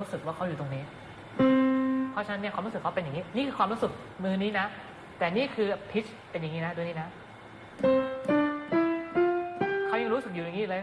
รู้สึกว่าเขาอยู่ตรงนี้ เพราะฉะนั้นเนี่ยความรู้สึกเขาเป็นอย่างนี้ นี่คือความรู้สึกมือนี้นะ แต่นี่คือพิชเป็นอย่างนี้นะดูนี่นะ เขายังรู้สึกอยู่อย่างนี้เลย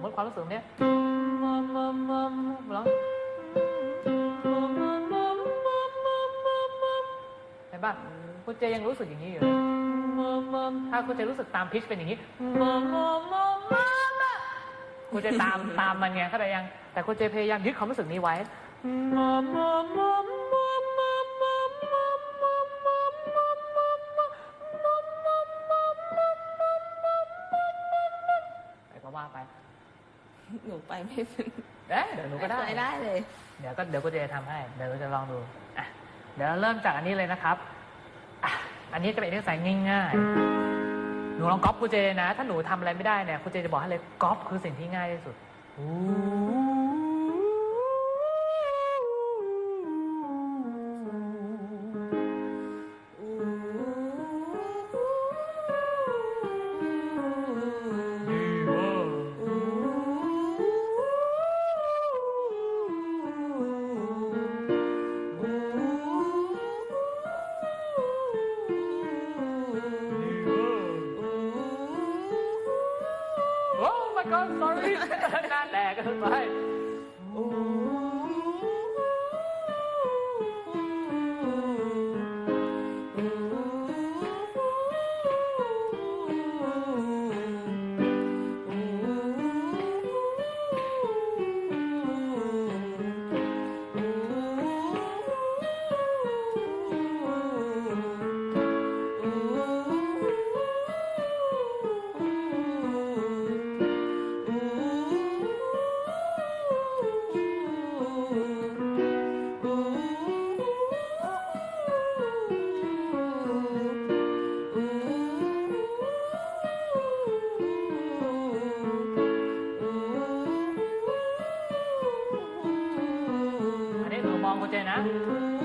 หมดความรู้สึกเนี้ยร้องเห็นป่ะคุณเจยังรู้สึกอย่างนี้อยู่เลยถ้าคุณเจรู้สึกตามพิชเป็นอย่างนี้ คุณเจตามตามมันไงเข้าใจยัง แต่คุณเจพยายามยึดความรู้สึกนี้ไว้ไปก็ว่าไปหนูไปไม่เป็นเอ๊ะเดี๋ยวหนูก็ได้ ไปได้เลย เดี๋ยวก็เดี๋ยวกูเจทำให้ เดี๋ยวเราจะลองดูอะเดี๋ยวเราเริ่มจากอันนี้เลยนะครับอะอันนี้จะเป็นเรื่องสายง่ายๆ หนูลองก๊อปกูเจนะ ถ้าหนูทำอะไรไม่ได้เนี่ยกูเจจะบอกให้เลยก๊อปคือสิ่งที่ง่ายที่สุดดี กเกินไป นี้หนูมองกูเจนะ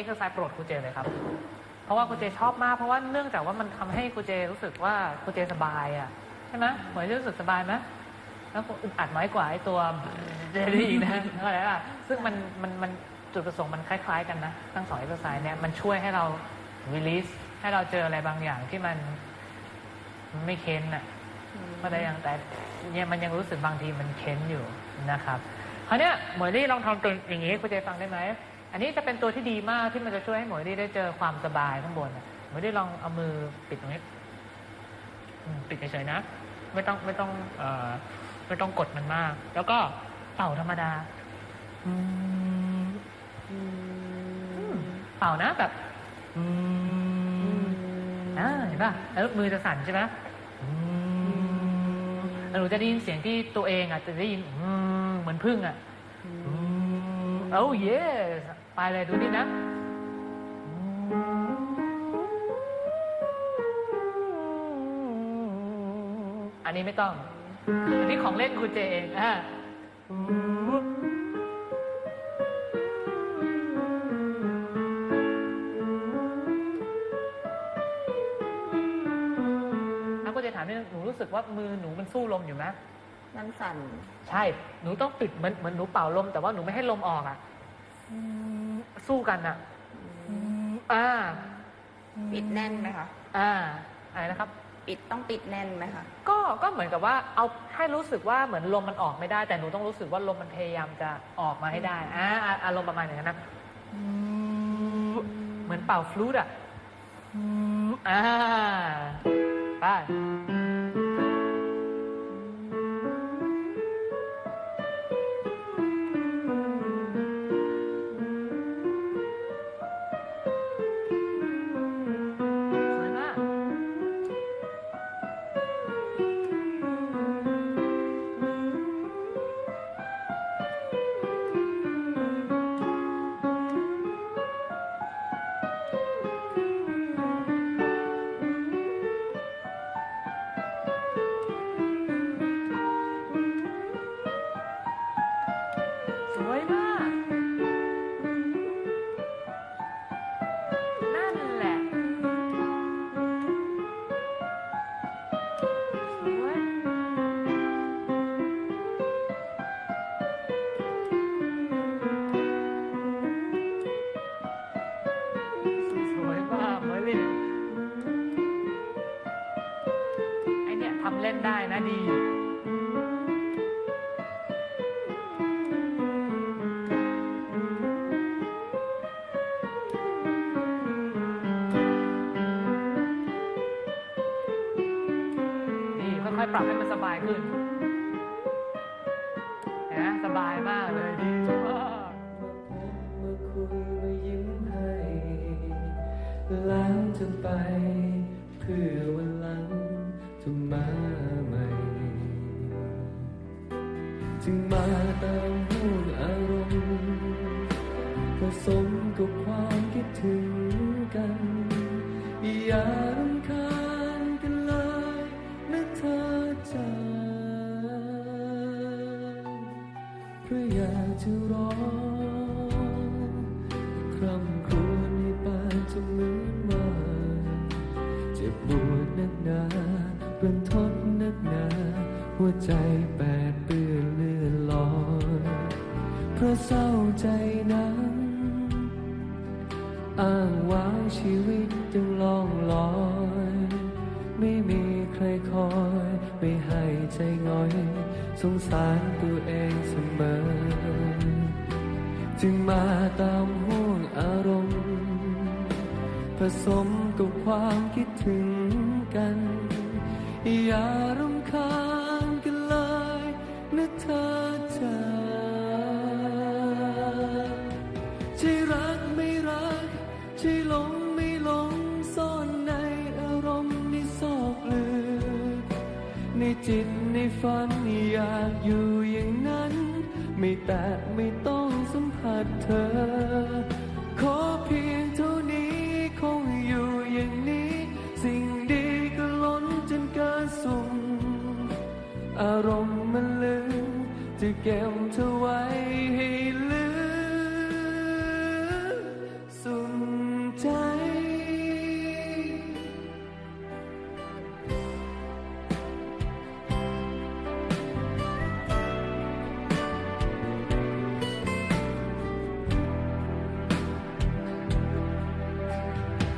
อ็กซ์ไซส์โปรดครูเจเลยครับ เพราะว่าครูเจชอบมาก เพราะว่าเนื่องจากว่ามันทำให้ครูเจรู้สึกว่าครูเจสบายอะใช่ไหมหมวยรู้สึกสบายไหมแล้วอึดอัดน้อยกว่าไอ้ตัวเจดีอีกนะเข้าใจป่ะซึ่งมันมันมันจุดประสงค์มันคล้าย ๆ กันนะทั้งสองเอ็กซ์ไซส์เนี่ยมันช่วยให้เรา release ให้เราเจออะไรบางอย่างที่มันไม่เค้นอะก็ได้ยังแต่เนี่ยมันยังรู้สึกบางทีมันเค้นอยู่นะครับคราวเนี้ยหมวยลี่ลองทำตัวอย่างนี้คุณเจฟังได้ไหม อันนี้จะเป็นตัวที่ดีมากที่มันจะช่วยให้หมวยลี่ได้เจอความสบายข้างบนน่ะหมวยลี่ลองเอามือปิดตรงนี้ปิดเฉยๆนะ ไม่ต้องไม่ต้องเอ่อไม่ต้องกดมันมาก แล้วก็เป่าธรรมดาเป่านะแบบอืมอ่าเห็นป่ะแล้วมือจะสั่นใช่ไหมอืมวหนูจะได้ยินเสียงที่ตัวเองอะจะได้ยินเหมือนพึ่งอะโอ้ย่ ไปเลยดูนี่นะอันนี้ไม่ต้อง อันนี้ของเล่นคุณเจเองอะอะคุณเจถามนิดนึงหนูรู้สึกว่ามือหนูมันสู้ลมอยู่ไหมมันสั่น ใช่ หนูต้องปิดเหมือนเหมือนหนูเป่าลม แต่ว่าหนูไม่ให้ลมออกอะ สู้กันอะอ่า ปิดแน่นไหมคะ อ่า อะไรนะครับ ปิดต้องปิดแน่นไหมคะ ก็ ก็เหมือนกับว่า เอาให้รู้สึกว่าเหมือนลมมันออกไม่ได้ แต่หนูต้องรู้สึกว่าลมมันพยายามจะออกมาให้ได้ อ่าอ่าอารมณ์ประมาณอย่างนั้นนะเหมือนเป่าฟลูตอะอ่า ไป ดี นี่ค่อยๆปรับให้มันสบายขึ้น กัน อย่ารำคาญกันเลยนะเธอจ๋าเพราะอยากจะร้องคร่ำครวญให้ปานจะเหมือนว่าเจ็บปวดนักหนาเป็นทดนักหนาหัวใจแปดเปื้อนเลื่อนลอยเพราะเศร้าใจนั้นอ้าง สารตัวเองเสมอ จึงมาตามห่วงอารมณ์ ผสมกับความคิดถึงกัน อย่ารำคาญกันเลยนะเธอ ฝันอยากอยู่อย่างนั้น ไม่แตะไม่ต้องสัมผัสเธอ ขอเพียงเท่านี้คงอยู่อย่างนี้ สิ่งดีก็ล้นจนเกินสุ่มอารมณ์มันลืมจะเก็บเธอ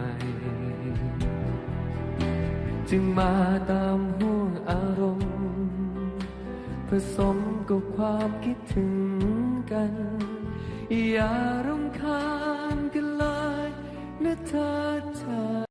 ม่ จึงมาตามห่วงอารมณ์ ผสมกับความคิดถึงกัน อย่ารำคาญกันเลยนะเธอเธอ